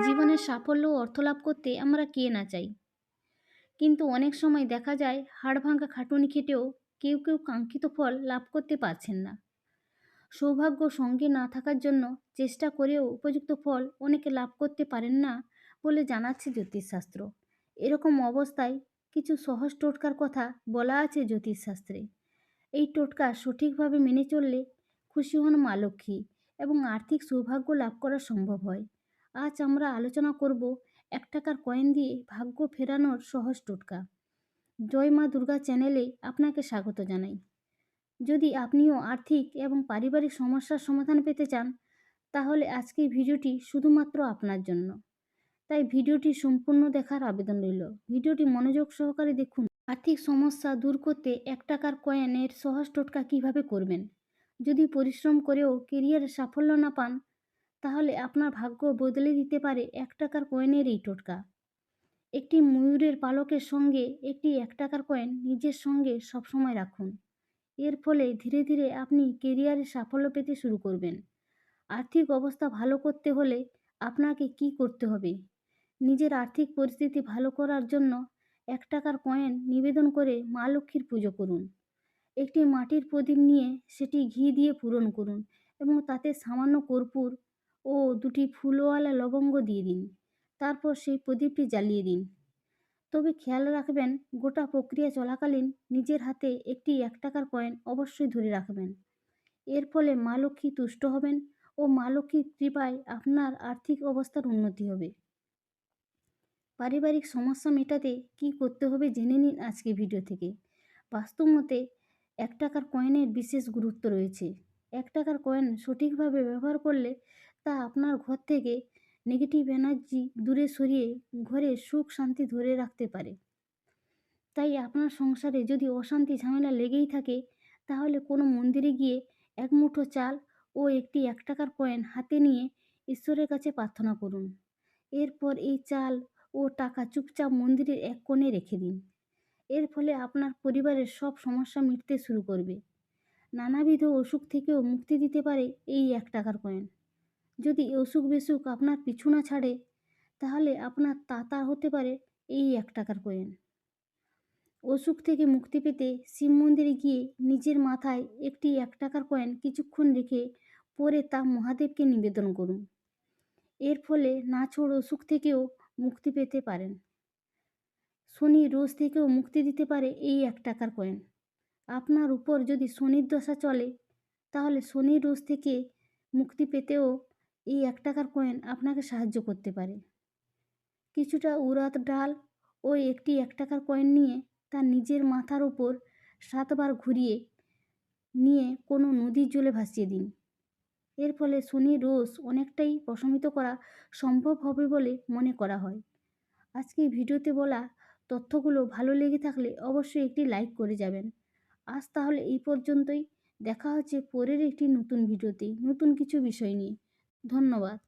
জীবনের সাফল্য ও অর্থলাভ করতে আমরা কে না চাই? কিন্তু অনেক সময় দেখা যায়, হাড় ভাঙা খাটুনি খেটেও কেউ কেউ কাঙ্ক্ষিত ফল লাভ করতে পারছেন না। সৌভাগ্য সঙ্গে না থাকার জন্য চেষ্টা করেও উপযুক্ত ফল অনেকে লাভ করতে পারেন না বলে জানাচ্ছে জ্যোতিষশাস্ত্র। এরকম অবস্থায় কিছু সহজ টোটকার কথা বলা আছে জ্যোতিষশাস্ত্রে। এই টোটকা সঠিকভাবে মেনে চললে খুশি হন মা লক্ষ্মী এবং আর্থিক সৌভাগ্য লাভ করা সম্ভব হয়। আজ আমরা আলোচনা করব এক টাকার কয়েন দিয়ে ভাগ্য ফেরানোর সহজ টোটকা। জয় মা দুর্গা চ্যানেলে আপনাকে স্বাগত জানাই। যদি আপনিও আর্থিক এবং পারিবারিক সমস্যার সমাধান পেতে চান, তাহলে আজকের ভিডিওটি শুধুমাত্র আপনার জন্য। তাই ভিডিওটি সম্পূর্ণ দেখার আবেদন রইল। ভিডিওটি মনোযোগ সহকারে দেখুন। আর্থিক সমস্যা দূর করতে এক টাকার কয়েনের সহজ টোটকা কীভাবে করবেন? যদি পরিশ্রম করেও কেরিয়ারে সাফল্য না পান তাহলে আপনার ভাগ্য বদলে দিতে পারে এক টাকার কয়েনের এই টোটকা। একটি ময়ূরের পালকের সঙ্গে একটি এক টাকার কয়েন নিজের সঙ্গে সবসময় রাখুন। এর ফলে ধীরে ধীরে আপনি কেরিয়ারে সাফল্য পেতে শুরু করবেন। আর্থিক অবস্থা ভালো করতে হলে আপনাকে কি করতে হবে? নিজের আর্থিক পরিস্থিতি ভালো করার জন্য এক টাকার কয়েন নিবেদন করে মা লক্ষ্মীর পুজো করুন। একটি মাটির প্রদীপ নিয়ে সেটি ঘি দিয়ে পূরণ করুন এবং তাতে সামান্য কর্পূর ও দুটি ফুলওয়ালা লবঙ্গ দিয়ে দিন। তারপর সেই প্রদীপটি জ্বালিয়ে দিন। তবে খেয়াল রাখবেন, গোটা প্রক্রিয়া চলাকালীন নিজের হাতে একটি এক টাকার কয়েন অবশ্যই ধরে রাখবেন। এর ফলে মা লক্ষ্মী তুষ্ট হবেন ও মা লক্ষ্মীর কৃপায় আপনার আর্থিক অবস্থার উন্নতি হবে। পারিবারিক সমস্যা মেটাতে কি করতে হবে জেনে নিন আজকে ভিডিও থেকে। বাস্তব মতে, এক টাকার কয়েনের বিশেষ গুরুত্ব রয়েছে। এক টাকার কয়েন সঠিকভাবে ব্যবহার করলে তা আপনার ঘর থেকে নেগেটিভ এনার্জি দূরে সরিয়ে ঘরে সুখ শান্তি ধরে রাখতে পারে। তাই আপনার সংসারে যদি অশান্তি ঝামেলা লেগেই থাকে, তাহলে কোনো মন্দিরে গিয়ে এক মুঠো চাল ও একটি এক টাকার কয়েন হাতে নিয়ে ঈশ্বরের কাছে প্রার্থনা করুন। এরপর এই চাল ও টাকা চুপচাপ মন্দিরের এক কোণে রেখে দিন। এর ফলে আপনার পরিবারের সব সমস্যা মিটতে শুরু করবে। নানাবিধ অসুখ থেকেও মুক্তি দিতে পারে এই এক টাকার কয়েন যদি অসুখ বিসুখ আপনার পিছু না ছাড়ে, তাহলে আপনার তাতা হতে পারে এই এক টাকার কয়েন। অসুখ থেকে মুক্তি পেতে শিব মন্দিরে গিয়ে নিজের মাথায় একটি এক টাকার কয়েন কিছুক্ষণ রেখে পরে তা মহাদেবকে নিবেদন করুন। এর ফলে নাছোড় অসুখ থেকেও মুক্তি পেতে পারেন। শনি রোজ থেকেও মুক্তি দিতে পারে এই এক টাকার কয়েন। আপনার উপর যদি শনির দশা চলে, তাহলে শনির রোজ থেকে মুক্তি পেতেও এই এক টাকার কয়েন আপনাকে সাহায্য করতে পারে। কিছুটা উড়াদ ডাল ও একটি এক টাকার কয়েন নিয়ে তার নিজের মাথার ওপর সাতবার ঘুরিয়ে নিয়ে কোনো নদীর জলে ভাসিয়ে দিন। এর ফলে শনি রোজ অনেকটাই প্রশমিত করা সম্ভব হবে বলে মনে করা হয়। আজকে ভিডিওতে বলা তথ্যগুলো ভালো লেগে থাকলে অবশ্যই একটি লাইক করে যাবেন। আজ তাহলে এই পর্যন্তই। দেখা হচ্ছে পরের একটি নতুন ভিডিওতে। নতুন কিছু বিষয় নিয়ে। ধন্যবাদ।